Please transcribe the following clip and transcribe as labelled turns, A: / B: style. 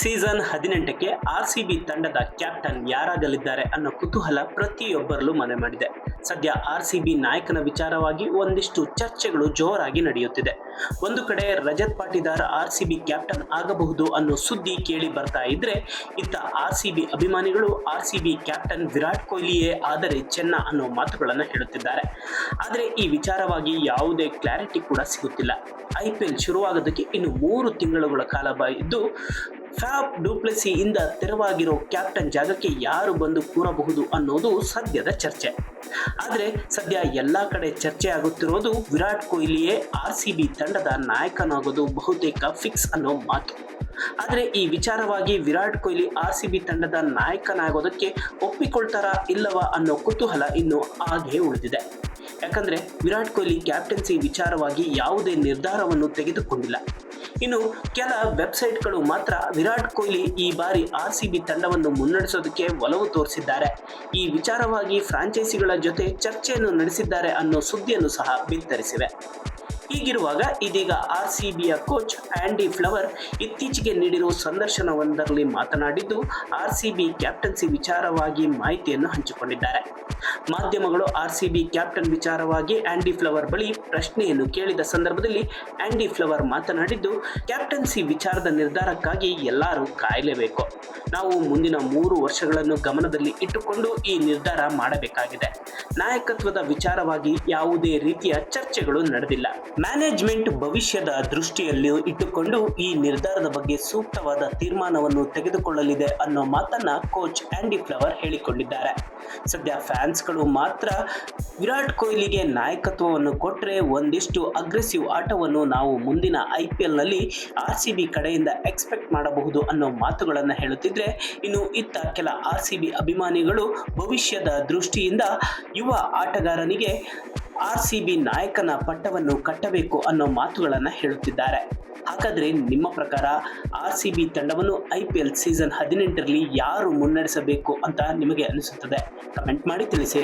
A: Season ಹದಿನೆಂಟಕ್ಕೆ R C B ತಂಡದ captain ಯಾರಾಗಲಿದ್ದಾರೆ ಅನ್ನೋ ಕುತೂಹಲ ಪ್ರತಿಯೊಬ್ಬರಲ್ಲೂ ಮನೆ ಮಾಡಿದೆ. ಸದ್ಯ ಆರ್ ಸಿ ಬಿ ನಾಯಕನ ವಿಚಾರವಾಗಿ ಒಂದಿಷ್ಟು ಚರ್ಚೆಗಳು ಜೋರಾಗಿ ನಡೆಯುತ್ತಿದೆ. ಒಂದು ಕಡೆ Rajat Patidar R C B captain ಆಗಬಹುದು ಅನ್ನೋ ಸುದ್ದಿ ಕೇಳಿ ಬರ್ತಾ ಇದ್ರೆ ಇತ್ತ ಆರ್ ಸಿ ಬಿ ಅಭಿಮಾನಿಗಳು R C B captain Virat ಕೊಹ್ಲಿಯೇ ಆದರೆ ಚೆನ್ನ ಅನ್ನೋ ಮಾತುಗಳನ್ನು ಹೇಳುತ್ತಿದ್ದಾರೆ. ಆದರೆ ಈ ವಿಚಾರವಾಗಿ ಯಾವುದೇ ಕ್ಲಾರಿಟಿ ಕೂಡ ಸಿಗುತ್ತಿಲ್ಲ. ಐ ಪಿ ಎಲ್ ಶುರುವಾಗೋದಕ್ಕೆ ಇನ್ನು ಮೂರು ತಿಂಗಳುಗಳ ಕಾಲ ಇದ್ದು ಫ್ಯಾಪ್ ಡೂಪ್ಲೆಸಿ ಇಂದ ತೆರವಾಗಿರೋ ಕ್ಯಾಪ್ಟನ್ ಜಾಗಕ್ಕೆ ಯಾರು ಬಂದು ಕೂರಬಹುದು ಅನ್ನೋದು ಸದ್ಯದ ಚರ್ಚೆ. ಆದರೆ ಸದ್ಯ ಎಲ್ಲ ಕಡೆ ಚರ್ಚೆ ಆಗುತ್ತಿರೋದು ವಿರಾಟ್ ಕೊಹ್ಲಿಯೇ ಆರ್ ಸಿ ಬಿ ತಂಡದ ನಾಯಕನಾಗೋದು ಬಹುತೇಕ ಫಿಕ್ಸ್ ಅನ್ನೋ ಮಾತು. ಆದರೆ ಈ ವಿಚಾರವಾಗಿ Virat Kohli R C B ತಂಡದ ನಾಯಕನಾಗೋದಕ್ಕೆ ಒಪ್ಪಿಕೊಳ್ತಾರಾ ಇಲ್ಲವಾ ಅನ್ನೋ ಕುತೂಹಲ ಇನ್ನೂ ಹಾಗೇ ಉಳಿದಿದೆ. ಯಾಕಂದ್ರೆ ವಿರಾಟ್ ಕೊಹ್ಲಿ ಕ್ಯಾಪ್ಟನ್ಸಿ ವಿಚಾರವಾಗಿ ಯಾವುದೇ ನಿರ್ಧಾರವನ್ನು ತೆಗೆದುಕೊಂಡಿಲ್ಲ. ಇನ್ನು ಕೆಲ ವೆಬ್ಸೈಟ್ಗಳು ಮಾತ್ರ ವಿರಾಟ್ ಕೊಹ್ಲಿ ಈ ಬಾರಿ ಆರ್ ಸಿ ಬಿ ತಂಡವನ್ನು ಮುನ್ನಡೆಸೋದಕ್ಕೆ ಒಲವು ತೋರಿಸಿದ್ದಾರೆ. ಈ ವಿಚಾರವಾಗಿ ಫ್ರಾಂಚೈಸಿಗಳ ಜೊತೆ ಚರ್ಚೆಯನ್ನು ನಡೆಸಿದ್ದಾರೆ ಅನ್ನೋ ಸುದ್ದಿಯನ್ನು ಸಹ ಬಿತ್ತರಿಸಿವೆ. ಹೀಗಿರುವಾಗ ಇದೀಗ ಆರ್ ಸಿ ಬಿಯ ಕೋಚ್ ಆಂಡಿ ಫ್ಲವರ್ ಇತ್ತೀಚೆಗೆ ನೀಡಿರುವ ಸಂದರ್ಶನವೊಂದರಲ್ಲಿ ಮಾತನಾಡಿದ್ದು ಆರ್ ಸಿ ಬಿ ಕ್ಯಾಪ್ಟನ್ಸಿ ವಿಚಾರವಾಗಿ ಮಾಹಿತಿಯನ್ನು ಹಂಚಿಕೊಂಡಿದ್ದಾರೆ. ಮಾಧ್ಯಮಗಳು ಆರ್ ಸಿ ಬಿ ಕ್ಯಾಪ್ಟನ್ ವಿಚಾರವಾಗಿ ಆಂಡಿ ಫ್ಲವರ್ ಬಳಿ ಪ್ರಶ್ನೆಯನ್ನು ಕೇಳಿದ ಸಂದರ್ಭದಲ್ಲಿ ಆಂಡಿ ಫ್ಲವರ್ ಮಾತನಾಡಿದ್ದು, ಕ್ಯಾಪ್ಟನ್ಸಿ ವಿಚಾರದ ನಿರ್ಧಾರಕ್ಕಾಗಿ ಎಲ್ಲರೂ ಕಾಯಲೇಬೇಕು. ನಾವು ಮುಂದಿನ ಮೂರು ವರ್ಷಗಳನ್ನು ಗಮನದಲ್ಲಿ ಇಟ್ಟುಕೊಂಡು ಈ ನಿರ್ಧಾರ ಮಾಡಬೇಕಾಗಿದೆ. ನಾಯಕತ್ವದ ವಿಚಾರವಾಗಿ ಯಾವುದೇ ರೀತಿಯ ಚರ್ಚೆಗಳು ನಡೆದಿಲ್ಲ. ಮ್ಯಾನೇಜ್ಮೆಂಟ್ ಭವಿಷ್ಯದ ದೃಷ್ಟಿಯಲ್ಲಿ ಇಟ್ಟುಕೊಂಡು ಈ ನಿರ್ಧಾರದ ಬಗ್ಗೆ ಸೂಕ್ತವಾದ ತೀರ್ಮಾನವನ್ನು ತೆಗೆದುಕೊಳ್ಳಲಿದೆ ಅನ್ನೋ ಮಾತನ್ನ ಕೋಚ್ ಆಂಡಿ ಫ್ಲವರ್ ಹೇಳಿಕೊಂಡಿದ್ದಾರೆ. ಸದ್ಯ ಫ್ಯಾನ್ಸ್ಗಳು ಮಾತ್ರ ವಿರಾಟ್ ಕೊಹ್ಲಿಗೆ ನಾಯಕತ್ವವನ್ನು ಕೊಟ್ಟರೆ ಒಂದಿಷ್ಟು ಅಗ್ರೆಸಿವ್ ಆಟವನ್ನು ನಾವು ಮುಂದಿನ ಐ ಪಿ ಎಲ್ನಲ್ಲಿ ಆರ್ ಸಿ ಬಿ ಕಡೆಯಿಂದ ಎಕ್ಸ್ಪೆಕ್ಟ್ ಮಾಡಬಹುದು ಅನ್ನೋ ಮಾತುಗಳನ್ನು ಹೇಳುತ್ತಿದ್ರೆ, ಇನ್ನು ಇತ್ತ ಕೆಲ ಆರ್ ಸಿ ಬಿ ಅಭಿಮಾನಿಗಳು ಭವಿಷ್ಯದ ದೃಷ್ಟಿಯಿಂದ ಯುವ ಆಟಗಾರನಿಗೆ ಆರ್ ಸಿ ಬಿ ನಾಯಕನ ಪಟ್ಟವನ್ನು ಕಟ್ಟಬೇಕು ಅನ್ನೋ ಮಾತುಗಳನ್ನು ಹೇಳುತ್ತಿದ್ದಾರೆ. ಹಾಗಾದ್ರೆ ನಿಮ್ಮ ಪ್ರಕಾರ ಆರ್ ಸಿ ಬಿ ತಂಡವನ್ನು ಐ ಪಿ ಎಲ್ ಸೀಸನ್ ಹದಿನೆಂಟರಲ್ಲಿ ಯಾರು ಮುನ್ನಡೆಸಬೇಕು ಅಂತ ನಿಮಗೆ ಅನಿಸುತ್ತದೆ? ಕಮೆಂಟ್ ಮಾಡಿ ತಿಳಿಸಿ.